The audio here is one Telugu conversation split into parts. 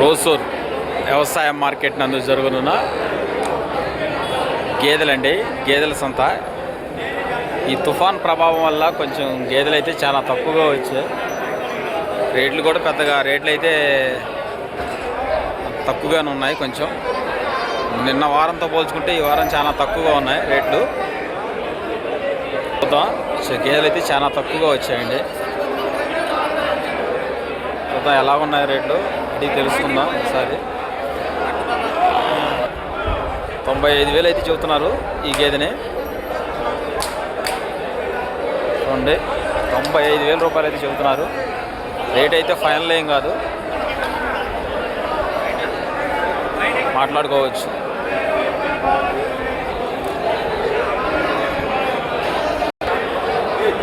రోసూర్ వ్యవసాయ మార్కెట్ నందు జరుగునున్న గేదెలండి గేదెల సంత. ఈ తుఫాన్ ప్రభావం వల్ల కొంచెం గేదెలు అయితే చాలా తక్కువగా వచ్చాయి రేట్లు కూడా పెద్దగా రేట్లు అయితే తక్కువగానే ఉన్నాయి కొంచెం. నిన్న వారంతో పోల్చుకుంటే ఈ వారం చాలా తక్కువగా ఉన్నాయి రేట్లు. చూద్దాం. గేదెలు అయితే చాలా తక్కువగా వచ్చాయండి. చూద్దాం ఎలా ఉన్నాయి రేట్లు. అడిగి తెలుసుకుందాం ఒకసారి. తొంభై ఐదు వేలు అయితే చెబుతున్నారు ఈ గేదెని. చూడండి తొంభై ఐదు వేల రూపాయలు అయితే చెబుతున్నారు. రేట్ అయితే ఫైనల్ ఏం కాదు. మాట్లాడుకోవచ్చు.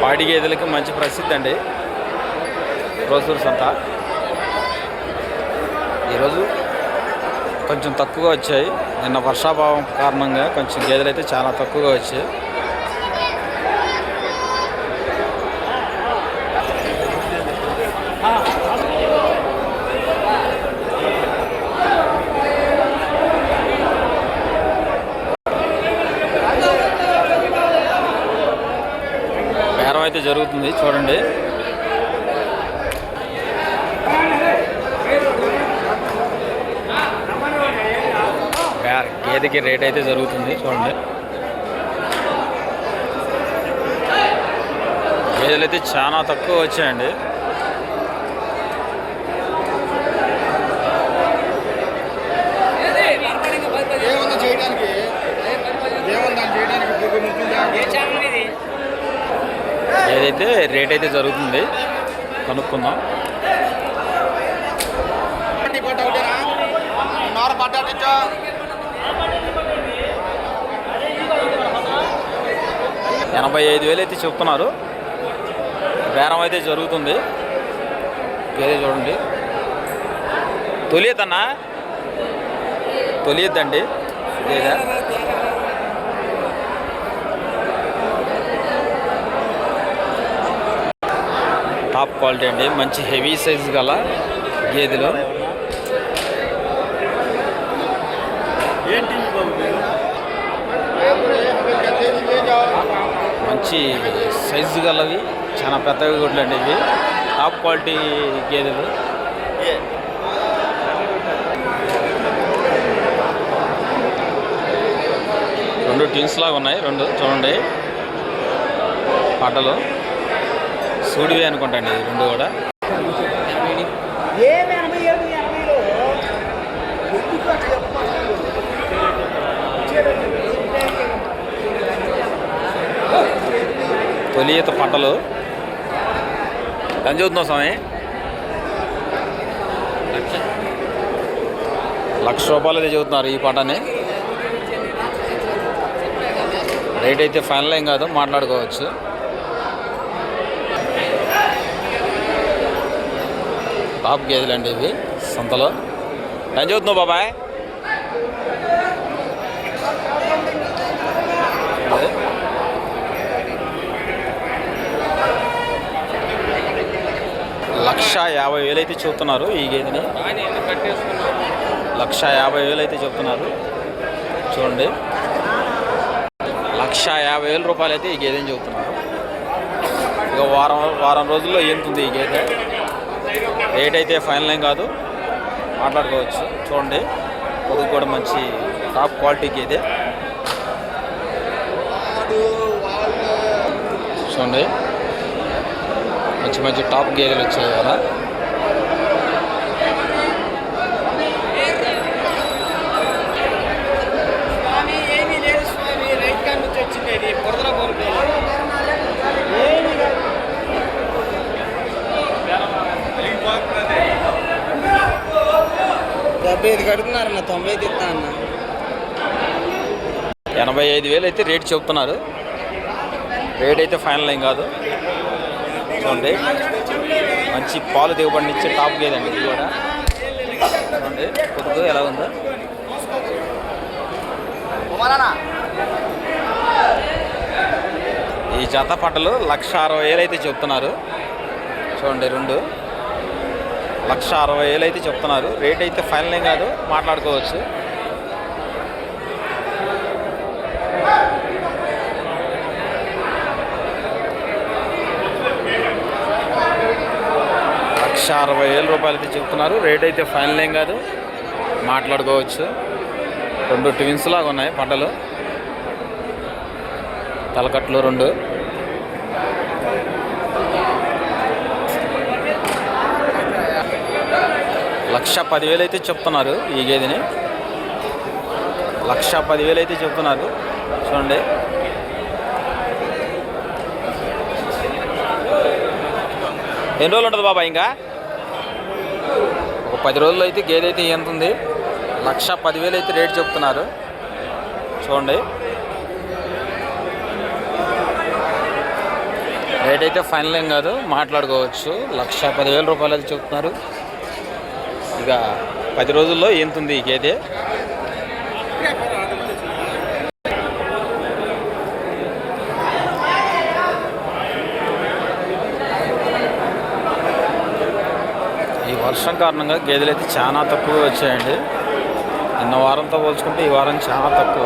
పాడి గేదెలకి మంచి ప్రసిద్ధి అండి. రోజు సంత ఈరోజు కొంచెం తక్కువగా వచ్చాయి. నిన్న వర్షాభావం కారణంగా కొంచెం గేదెలు అయితే చాలా తక్కువగా వచ్చాయి. బేరం అయితే జరుగుతుంది. చూడండి. గేదెకి రేట్ అయితే జరుగుతుంది చూడండి. గేదెలు అయితే చాలా తక్కువ వచ్చాయండి. ఏదైతే రేట్ అయితే జరుగుతుంది కనుక్కుందాం. పార్టీ పట్టాటిచ్చా ఎనభై ఐదు వేలు అయితే చెప్తున్నారు. బేరం అయితే జరుగుతుంది. వేరే చూడండి. తొలియద్దన్నా తొలియద్దండి. గేదె టాప్ క్వాలిటీ అండి. మంచి హెవీ సైజ్ గల గేదెలు. మంచి సైజు గలవి చాలా పెద్దవి కూడా అండి ఇవి. టాప్ క్వాలిటీ గేదెలు. రెండు టీన్స్ లాగా ఉన్నాయి రెండు చూడండి. పాటలు. సూడివి అనుకుంటండి ఇది రెండు కూడా. తొలి ఈత పంటలు. ఎంత చదువుతున్నావు స్వామి? లక్ష రూపాయలు అయితే చదువుతున్నారు ఈ పంటని. రేట్ అయితే ఫైనల్ ఏం కాదు మాట్లాడుకోవచ్చు. టాప్ గేజ్లు అండి ఇవి సంతలో. ఏం చదువుతున్నావు బాబాయ్? లక్ష యాభై వేలు అయితే చెప్తున్నారు ఈ గేదెని. లక్ష యాభై వేలు అయితే చెప్తున్నారు చూడండి. లక్ష యాభై వేల రూపాయలు అయితే ఈ గేదెని చెబుతున్నారు. ఇక వారం వారం రోజుల్లో ఏంటుంది ఈ గేదె. రేట్ అయితే ఫైనల్ ఏం కాదు. మాట్లాడుకోవచ్చు. చూడండి. పొదుగు కూడా మంచి టాప్ క్వాలిటీ గేదె. చూడండి. మంచి మంచి టాప్ గేదెలు వచ్చాయి కదా. డెబ్బై ఐదు కడుతున్నారన్న తొంభై ఐదు ఇస్తా అన్న. ఎనభై ఐదు వేలు అయితే రేట్ చెప్తున్నారు రేట్ అయితే ఫైనల్ ఏం కాదు. చూడండి మంచి పాలు దిగుబడినిచ్చే టాప్ గేదండి అండి ఇది కూడా. చూడండి పొద్దు ఎలా ఉందో. ఈ జత పట్టలు లక్ష అరవై వేలు అయితే చెప్తున్నారు. చూడండి రెండు. లక్ష అరవై వేలు అయితే చెప్తున్నారు. రేట్ అయితే ఫైనల్ ఏం కాదు మాట్లాడుకోవచ్చు. లక్ష అరవై వేల రూపాయలు అయితే చెప్తున్నారు రేట్ అయితే ఫైనల్ ఏం కాదు. మాట్లాడుకోవచ్చు. రెండు ట్విన్స్ లాగా ఉన్నాయి పంటలు. తలకట్లు రెండు. లక్ష పదివేలు అయితే చెప్తున్నారు ఈ గేదెని. లక్ష పదివేలు అయితే చెప్తున్నారు. చూడండి. ఎన్ని రోజులు ఉంటుంది బాబా ఇంకా? పది రోజుల్లో అయితే గేదె అయితే ఎంత ఉంది? లక్ష పదివేలు అయితే రేట్ చెప్తున్నారు. చూడండి. రేట్ అయితే ఫైనల్ ఏం కాదు మాట్లాడుకోవచ్చు. లక్ష పదివేల రూపాయలు అయితే చెప్తున్నారు. ఇక పది రోజుల్లో ఎంత ఉంది ఈ గేదె ఈ వర్షం కారణంగా గేదెలు అయితే చాలా తక్కువ వచ్చాయండి. నిన్న వారంతో పోల్చుకుంటే ఈ వారం చాలా తక్కువ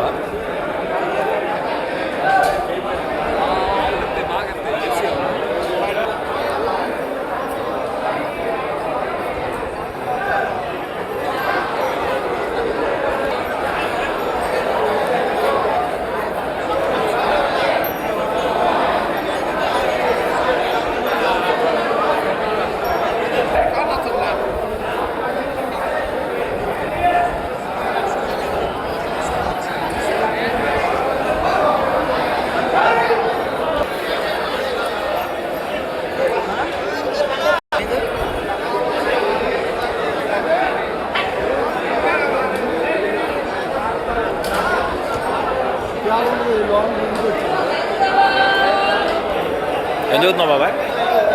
ఏం చదువుతున్నావు బాబాయ్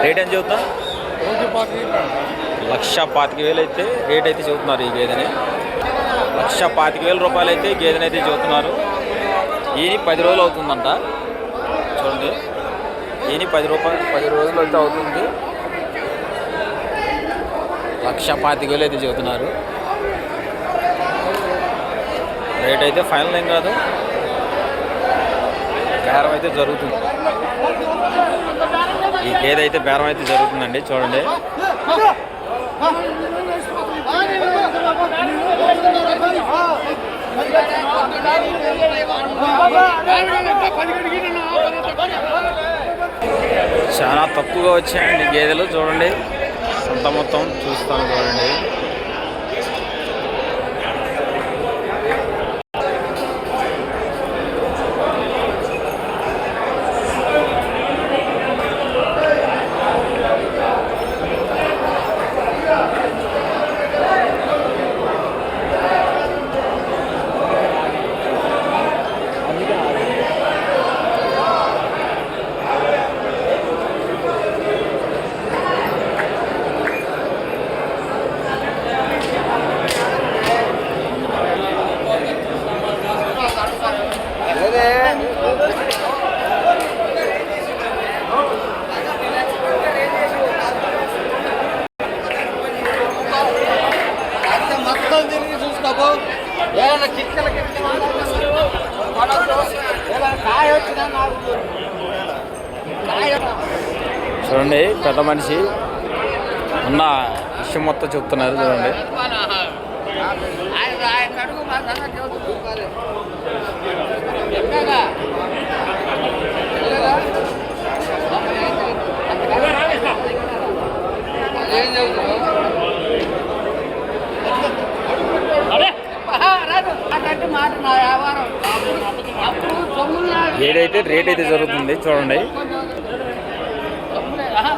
రేట్ ఏం చదువుతున్నా లక్ష పాతిక వేలు అయితే రేట్ అయితే చెబుతున్నారు ఈ గేదెని. లక్ష పాతిక వేల రూపాయలు అయితే గేదెని అయితే చెబుతున్నారు. ఈయన పది రోజులు అవుతుందంట. చూడండి. ఈయన పది రూపాయలు పది రోజులు అయితే అవుతుంది. లక్ష పాతిక వేలు అయితే చెబుతున్నారు. రేట్ అయితే ఫైనల్ ఏం కాదు. బేరం అయితే జరుగుతుంది. ఈ గేదె అయితే బేరం అయితే జరుగుతుందండి చూడండి. చాలా తక్కువగా వచ్చాయండి గేదెలు చూడండి. అంత మొత్తం చూస్తాను చూడండి. చూడండి పెద్ద మనిషి ఉన్న విషయం మొత్తం చెప్తున్నారు చూడండి. ఆయన ఆయన ఏదైతే రేట్ అయితే జరుగుతుంది చూడండి సొమ్ములే. ఆహా,